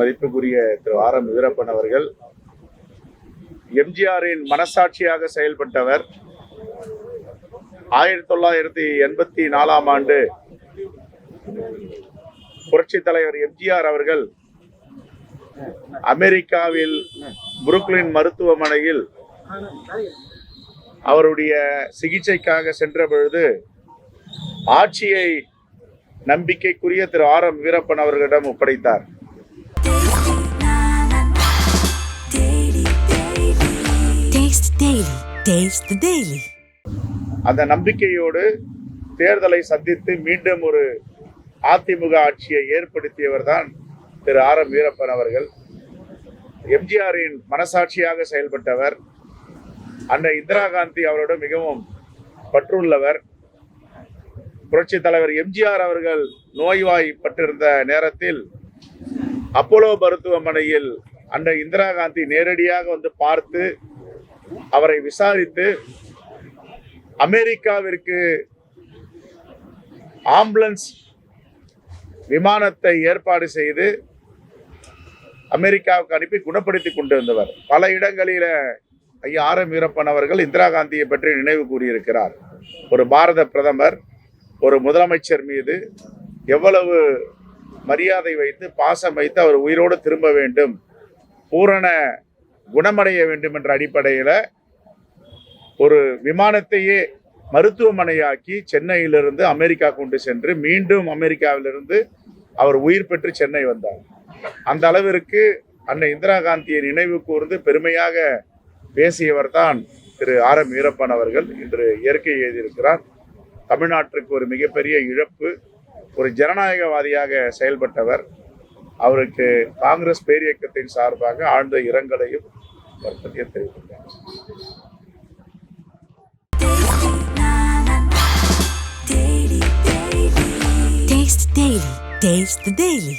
மதிப்புக்குரிய திரு R M Veerappan அவர்கள் எம்ஜிஆரின் மனசாட்சியாக செயல்பட்டவர். ஆயிரத்தி தொள்ளாயிரத்தி எண்பத்தி நாலாம் ஆண்டு புரட்சி தலைவர் எம்ஜிஆர் அவர்கள் அமெரிக்காவில் புருக்லின் மருத்துவமனையில் அவருடைய சிகிச்சைக்காக சென்ற பொழுது ஆட்சியை நம்பிக்கைக்குரிய திரு ஆர் எம் வீரப்பன் அவர்களிடம் ஒப்படைத்தார். டேஸ்ட் டெய்லி டேஸ்ட் டெய்லி அந்த நம்பிக்கையோடு தேர்தலை சந்தித்து மீண்டும் ஒரு அதிமுக ஆட்சியை ஏற்படுத்தியவர் தான் திரு ஆர் எம் வீரப்பன் அவர்கள். எம்ஜிஆரின் மனசாட்சியாக செயல்பட்டவர். அன்னை இந்திரா காந்தி அவரோட மிகவும் பற்றுள்ளவர். புரட்சி தலைவர் எம்ஜிஆர் அவர்கள் நோய்வாய்ப்பட்டிருந்த நேரத்தில் அப்போலோ மருத்துவமனையில் அன்னை இந்திரா காந்தி நேரடியாக வந்து பார்த்து அவரை விசாரித்து அமெரிக்காவிற்கு ஆம்புலன்ஸ் விமானத்தை ஏற்பாடு செய்து அமெரிக்காவுக்கு அனுப்பி குணப்படுத்தி கொண்டு வந்தவர் பல இடங்களில் ஐயா ஆர் எம் வீரப்பன் அவர்கள் இந்திரா காந்தியை பற்றி நினைவு கூறியிருக்கிறார். ஒரு பாரத பிரதமர் ஒரு முதலமைச்சர் மீது எவ்வளவு மரியாதை வைத்து பாசம் வைத்து அவர் உயிரோடு திரும்ப வேண்டும். பூரண குணமடைய வேண்டும் என்ற அடிப்படையில் ஒரு விமானத்தையே மருத்துவமனையாக்கி சென்னையிலிருந்து அமெரிக்கா கொண்டு சென்று மீண்டும் அமெரிக்காவிலிருந்து அவர் உயிர் பெற்று சென்னை வந்தார். அந்த அளவிற்கு அன்னை இந்திரா காந்தியை நினைவு கூர்ந்து பெருமையாக பேசியவர் தான் திரு ஆர் எம் வீரப்பன் அவர்கள். இன்று இயற்கை எழுதியிருக்கிறார். தமிழ்நாட்டிற்கு ஒரு மிகப்பெரிய இழப்பு ஒரு ஜனநாயகவாதியாக செயல்பட்டவர். அவருக்கு காங்கிரஸ் பேரியக்கத்தின் சார்பாக ஆழ்ந்த இரங்கலையும் வருத்தத்தையும் தெரிவித்துள்ளார் Daily.